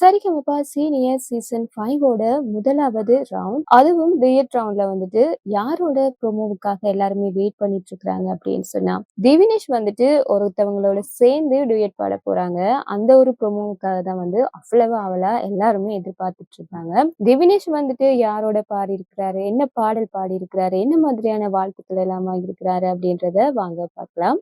Sa Re Ga Ma Pa senior season ஃபைவோட முதலாவது round அதுவும் டியட் ரவுண்ட்ல வந்துட்டு யாரோட ப்ரோமோவுக்காக எல்லாருமே வெயிட் பண்ணிட்டு இருக்காங்க அப்படின்னு சொன்னா திவினேஷ் வந்துட்டு ஒருத்தவங்களோட சேர்ந்து டியட் பாட போறாங்க. அந்த ஒரு ப்ரோமோவுக்காக தான் வந்து அவ்வளவு அவளா எல்லாருமே எதிர்பார்த்துட்டு இருக்காங்க. திவினேஷ் வந்துட்டு யாரோட பாடி இருக்கிறாரு என்ன பாடல் பாடி இருக்கிறாரு என்ன மாதிரியான வாழ்த்துக்கள் எல்லாம் இருக்கிறாரு அப்படின்றத வாங்க பார்க்கலாம்.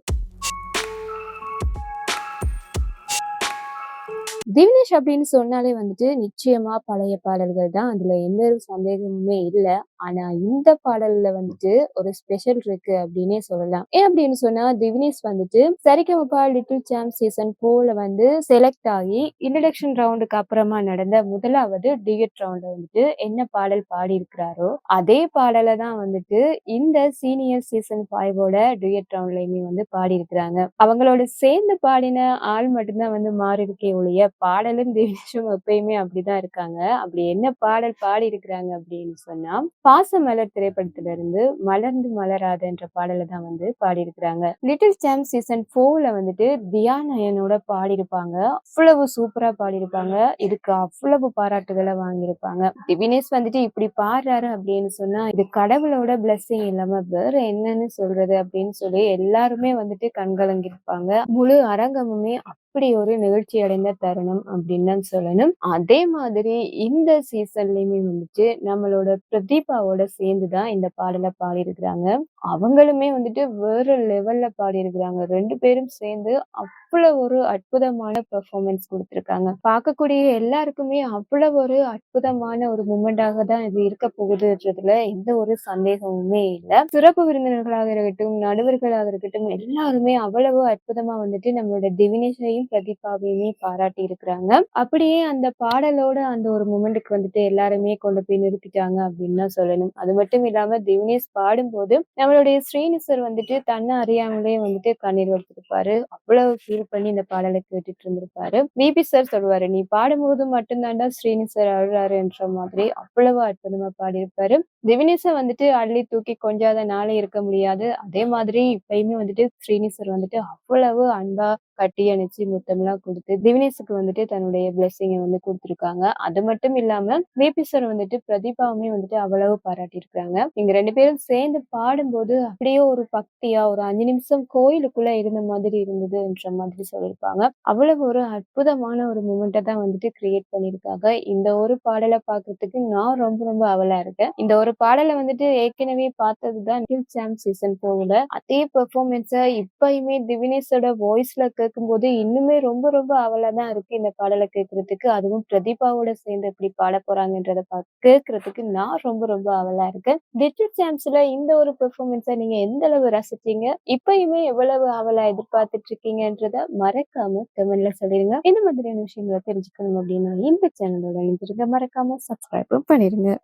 திவினேஷ் அப்படின்னு சொன்னாலே வந்துட்டு நிச்சயமா பழைய பாடல்கள் தான். அதுல எந்த ஒரு சந்தேகமுமே இல்லை. ஆனா இந்த பாடல்ல வந்துட்டு ஒரு ஸ்பெஷல் இருக்கு அப்படின்னே சொல்லலாம். ஏன் அப்படின்னு சொன்னா திவினேஷ் வந்துட்டு சரிகமப்பா லிட்டில் சாம் சீசன் போல வந்து செலக்ட் ஆகி இன்ட்ரடக்ஷன் ரவுண்டுக்கு அப்புறமா நடந்த முதலாவது டிஎட் ரவுண்ட்ல வந்துட்டு என்ன பாடல் பாடி இருக்கிறாரோ அதே பாடலை தான் வந்துட்டு இந்த சீனியர் சீசன் ஃபைவோட டிஎட் ரவுண்ட்லயுமே வந்து பாடி இருக்கிறாங்க அவங்களோட சேர்ந்து பாடின ஆள் மட்டும்தான் வந்து மாறி இருக்கே ஒழிய பாடலும் திவினேஷும் எப்பயுமே அப்படிதான் இருக்காங்க. அப்படி என்ன பாடல் பாடி இருக்கிறாங்க அப்படின்னு சொன்னா பாச மலர் திரைப்படத்துல இருந்து மலர்ந்து மலராத என்ற பாடலை தான் வந்து பாடியிருக்கிறாங்க. லிட்டில் சாம் சீசன் போர்ல வந்துட்டு தியா நயனோட பாடியிருப்பாங்க. அவ்வளவு சூப்பரா பாடியிருப்பாங்க. இதுக்கு அவ்வளவு பாராட்டுகளை வாங்கியிருப்பாங்க. டிவினேஸ் வந்துட்டு இப்படி பாடுறாரு அப்படின்னு சொன்னா இது கடவுளோட பிளஸ்ஸிங் இல்லாம வேற என்னன்னு சொல்றது அப்படின்னு சொல்லி எல்லாருமே வந்துட்டு கண்கலங்கிருப்பாங்க முழு அரங்கமுமே எப்படி ஒரு நிகழ்ச்சி அடைந்த தருணம் அப்படின்னு தான் சொல்லணும். அதே மாதிரி இந்த சீசன்லயுமே வந்துட்டு நம்மளோட பிரதீபாவோட சேர்ந்துதான் இந்த பாடலை பாடியிருக்கிறாங்க. அவங்களுமே வந்துட்டு வேற லெவல்ல பாடியிருக்கிறாங்க. ரெண்டு பேரும் சேர்ந்து அவ்வளவு ஒரு அற்புதமான பெர்ஃபார்மன்ஸ் கொடுத்துருக்காங்க. பார்க்கக்கூடிய எல்லாருக்குமே அவ்வளவு ஒரு அற்புதமான ஒரு மூமெண்டாக தான் இது இருக்க போகுதுன்றதுல எந்த ஒரு சந்தேகமுமே இல்லை. சிறப்பு விருந்தினர்களாக இருக்கட்டும் நடுவர்களாக இருக்கட்டும் எல்லாருமே அவ்வளவு அற்புதமா வந்துட்டு நம்மளோட திவினேஷையும் பிரதீபாவையுமே பாராட்டி இருக்கிறாங்க. அப்படியே அந்த பாடலோட அந்த ஒரு மூமெண்ட்டுக்கு வந்துட்டு எல்லாருமே கொண்டு போய் நிறுத்திட்டாங்க அப்படின்னு தான் சொல்லணும். அது மட்டும் இல்லாம திவினேஷ் பாடும்போது நம்மளுடைய ஸ்ரீனிசர் வந்துட்டு தன்னை அறியாமலே வந்துட்டு கண்ணீர் வளர்த்துருப்பாரு அவ்வளவு ஃபீல் பண்ணி இந்த பாடலை கேட்டுட்டு இருந்திருப்பாரு. பிபி சார் சொல்லுவாரு நீ பாடும்போது மட்டும்தான்டா ஸ்ரீனிசர் அழுறாருன்ற மாதிரி அவ்வளவு அற்புதமா பாடியிருப்பாரு. திவினேஷை வந்துட்டு அள்ளி தூக்கி கொஞ்சாத நாளே இருக்க முடியாது. அதே மாதிரி இப்பயுமே வந்துட்டு ஸ்ரீனிசர் வந்துட்டு அவ்வளவு அன்பா கட்டி அணைச்சு முத்தம்லாம் கொடுத்து திவினேஷுக்கு வந்துட்டு தன்னுடைய பிளெஸிங்கை வந்து கொடுத்துருக்காங்க. அது மட்டும் இல்லாம விபி சார் வந்துட்டு பிரதீபாவுமே வந்துட்டு அவ்வளவு பாராட்டியிருக்காங்க இங்க ரெண்டு பேரும் சேர்ந்து பாடும்போது அப்படியே ஒரு பக்தியா ஒரு அஞ்சு நிமிஷம் கோயிலுக்குள்ள இருந்த மாதிரி இருந்ததுன்ற மாதிரி சொல்லியிருப்பாங்க. அவ்வளவு ஒரு அற்புதமான ஒரு மூமெண்ட்டை தான் வந்துட்டு கிரியேட் பண்ணியிருக்காங்க. இந்த ஒரு பாடலை பார்க்கறதுக்கு நான் ரொம்ப ரொம்ப அவலா இருக்கேன். இந்த ஒரு பாடலை வந்துட்டு ஏற்கனவே பார்த்ததுதான் சாம் சீசன் போகல அதே பெர்ஃபார்மன்ஸை இப்பயுமே திவினேஷோட வாய்ஸ்ல கேட்கும்போது இன்னுமே ரொம்ப ரொம்ப அவலா தான் இருக்கு இந்த பாடலை கேட்கறதுக்கு அதுவும் பிரதீபாவோட சேர்ந்து எப்படி பாட போறாங்கன்றத கேட்கறதுக்கு நான் ரொம்ப ரொம்ப அவலா இருக்கேன். டிஜிட் சாம்ஸ்ல இந்த ஒரு பெர்ஃபார்மன்ஸை நீங்க எந்த அளவு ரசிச்சீங்க? இப்பயுமே எவ்வளவு அவலா எதிர்பார்த்துட்டு இருக்கீங்கன்றத மறக்காம கமெண்ட்ல சொல்லிருங்க. இந்த மாதிரியான விஷயங்களை தெரிஞ்சுக்கணும் அப்படின்னா இந்த சேனலோட இணைஞ்சிருங்க மறக்காம சப்ஸ்கிரைபும் பண்ணிருங்க.